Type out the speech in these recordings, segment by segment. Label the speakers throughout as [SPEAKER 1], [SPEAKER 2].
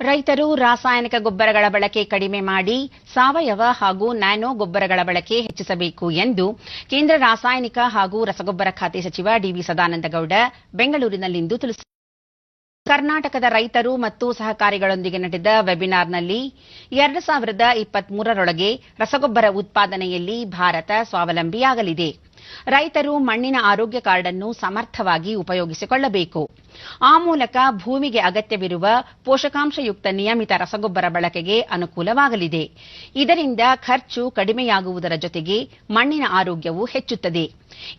[SPEAKER 1] ರೈತರು ರಾಸಾಯನಿಕ ಗೊಬ್ಬರಗಳ ಬಳಕೆ ಕಡಿಮೆ ಮಾಡಿ ಸಾವಯವ ಹಾಗೂ ನ್ಯಾನೋ ಗೊಬ್ಬರಗಳ ಬಳಕೆ ಹೆಚ್ಚಿಸಬೇಕು ಎಂದು ಕೇಂದ್ರ ರಾಸಾಯನಿಕ ಹಾಗೂ ರಸಗೊಬ್ಬರ ಖಾತೆ ಸಚಿವ ಡಿವಿ ಸದಾನಂದಗೌಡ ಬೆಂಗಳೂರಿನಲ್ಲಿಂದು ತಿಳಿಸಿದರು ಕರ್ನಾಟಕದ ರೈತರು ಮತ್ತು ಸಹಕಾರಿಗಳೊಂದಿಗೆ ನಡೆದ ವೆಬಿನಾರ್ನಲ್ಲಿ ಎರಡು ಸಾವಿರದ ಇಪ್ಪತ್ಮೂರರೊಳಗೆ ರಸಗೊಬ್ಬರ ಉತ್ಪಾದನೆಯಲ್ಲಿ ಭಾರತ ಸ್ವಾವಲಂಬಿಯಾಗಲಿದೆ. ರೈತರು ಮಣ್ಣಿನ ಆರೋಗ್ಯ ಕಾರ್ಡ್ ಅನ್ನು ಸಮರ್ಥವಾಗಿ ಉಪಯೋಗಿಸಿಕೊಳ್ಳಬೇಕು. ಆ ಮೂಲಕ ಭೂಮಿಗೆ ಅಗತ್ಯವಿರುವ ಪೋಷಕಾಂಶಯುಕ್ತ ನಿಯಮಿತ ರಸಗೊಬ್ಬರ ಬಳಕೆಗೆ ಅನುಕೂಲವಾಗಲಿದೆ. ಇದರಿಂದ ಖರ್ಚು ಕಡಿಮೆಯಾಗುವುದರ ಜೊತೆಗೆ ಮಣ್ಣಿನ ಆರೋಗ್ಯವೂ ಹೆಚ್ಚುತ್ತದೆ.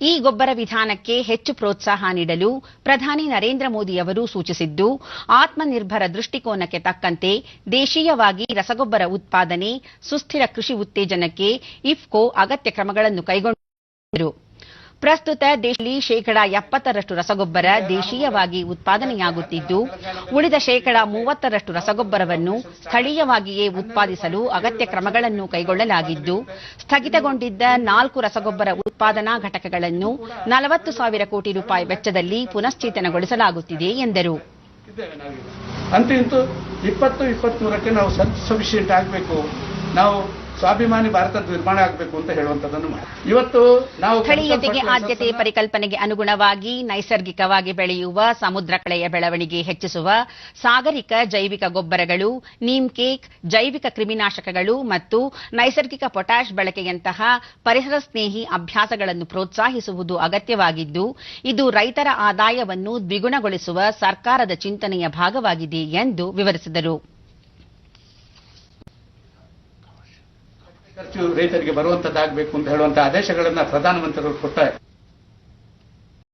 [SPEAKER 1] ಈ ಗೊಬ್ಬರ ವಿಧಾನಕ್ಕೆ ಹೆಚ್ಚು ಪ್ರೋತ್ಸಾಹ ನೀಡಲು ಪ್ರಧಾನಿ ನರೇಂದ್ರ ಮೋದಿಯವರು ಸೂಚಿಸಿದ್ದು, ಆತ್ಮನಿರ್ಭರ ದೃಷ್ಟಿಕೋನಕ್ಕೆ ತಕ್ಕಂತೆ ದೇಶೀಯವಾಗಿ ರಸಗೊಬ್ಬರ ಉತ್ಪಾದನೆ, ಸುಸ್ಥಿರ ಕೃಷಿ ಉತ್ತೇಜನಕ್ಕೆ ಇಫ್ಕೋ ಅಗತ್ಯ ಕ್ರಮಗಳನ್ನು ಕೈಗೊಂಡಿದೆ ಪ್ರಸ್ತುತ ದೇಶದಲ್ಲಿ ಶೇಕಡಾ ಎಪ್ಪತ್ತರಷ್ಟು ರಸಗೊಬ್ಬರ ದೇಶೀಯವಾಗಿ ಉತ್ಪಾದನೆಯಾಗುತ್ತಿದ್ದು, ಉಳಿದ ಶೇಕಡಾ ಮೂವತ್ತರಷ್ಟು ರಸಗೊಬ್ಬರವನ್ನು ಸ್ಥಳೀಯವಾಗಿಯೇ ಉತ್ಪಾದಿಸಲು ಅಗತ್ಯ ಕ್ರಮಗಳನ್ನು ಕೈಗೊಳ್ಳಲಾಗಿದ್ದು, ಸ್ಥಗಿತಗೊಂಡಿದ್ದ ನಾಲ್ಕು ರಸಗೊಬ್ಬರ ಉತ್ಪಾದನಾ ಘಟಕಗಳನ್ನು ನಲವತ್ತು ಸಾವಿರ ಕೋಟಿ ರೂಪಾಯಿ ವೆಚ್ಚದಲ್ಲಿ ಪುನಶ್ಚೇತನಗೊಳಿಸಲಾಗುತ್ತಿದೆ ಎಂದರು.
[SPEAKER 2] ಅಂತೂ ಇಪ್ಪತ್ತು ನಾವು ಸಫಿಷಿಯೆಂಟ್ ಆಗಬೇಕು. ನಾವು ಸ್ವಾಭಿಮಾನಿ ಭಾರತ ನಿರ್ಮಾಣ ಆಗಬೇಕು ಅಂತ ಹೇಳುವಂತದನ್ನು ಇವತ್ತು ನಾವು
[SPEAKER 1] ಸ್ಥಳೀಯತೆಗೆ ಆದ್ಯತೆ ಪರಿಕಲ್ಪನೆಗೆ ಅನುಗುಣವಾಗಿ ನೈಸರ್ಗಿಕವಾಗಿ ಬೆಳೆಯುವ ಸಮುದ್ರ ಕಳೆಯ ಬೆಳವಣಿಗೆ ಹೆಚ್ಚಿಸುವ ಸಾಗರಿಕ ಜೈವಿಕ ಗೊಬ್ಬರಗಳು ನೀಮ್ ಕೇಕ್ ಜೈವಿಕ ಕ್ರಿಮಿನಾಶಕಗಳು ಮತ್ತು ನೈಸರ್ಗಿಕ ಪೊಟ್ಯಾಷ್ ಬಳಕೆಯಂತಹ ಪರಿಸರ ಸ್ನೇಹಿ ಅಭ್ಯಾಸಗಳನ್ನು ಪ್ರೋತ್ಸಾಹಿಸುವುದು ಅಗತ್ಯವಾಗಿದ್ದು ಇದು ರೈತರ ಆದಾಯವನ್ನು ದ್ವಿಗುಣಗೊಳಿಸುವ ಸರ್ಕಾರದ ಚಿಂತನೆಯ ಭಾಗವಾಗಿದೆ ಎಂದು ವಿವರಿಸಿದರು.
[SPEAKER 2] ಖರ್ಚು ರೈತರಿಗೆ ಬರುವಂತದ್ದಾಗಬೇಕು ಅಂತ ಹೇಳುವಂತಹ ಆದೇಶಗಳನ್ನು ಪ್ರಧಾನಮಂತ್ರಿಗಳು ಕೊಟ್ಟ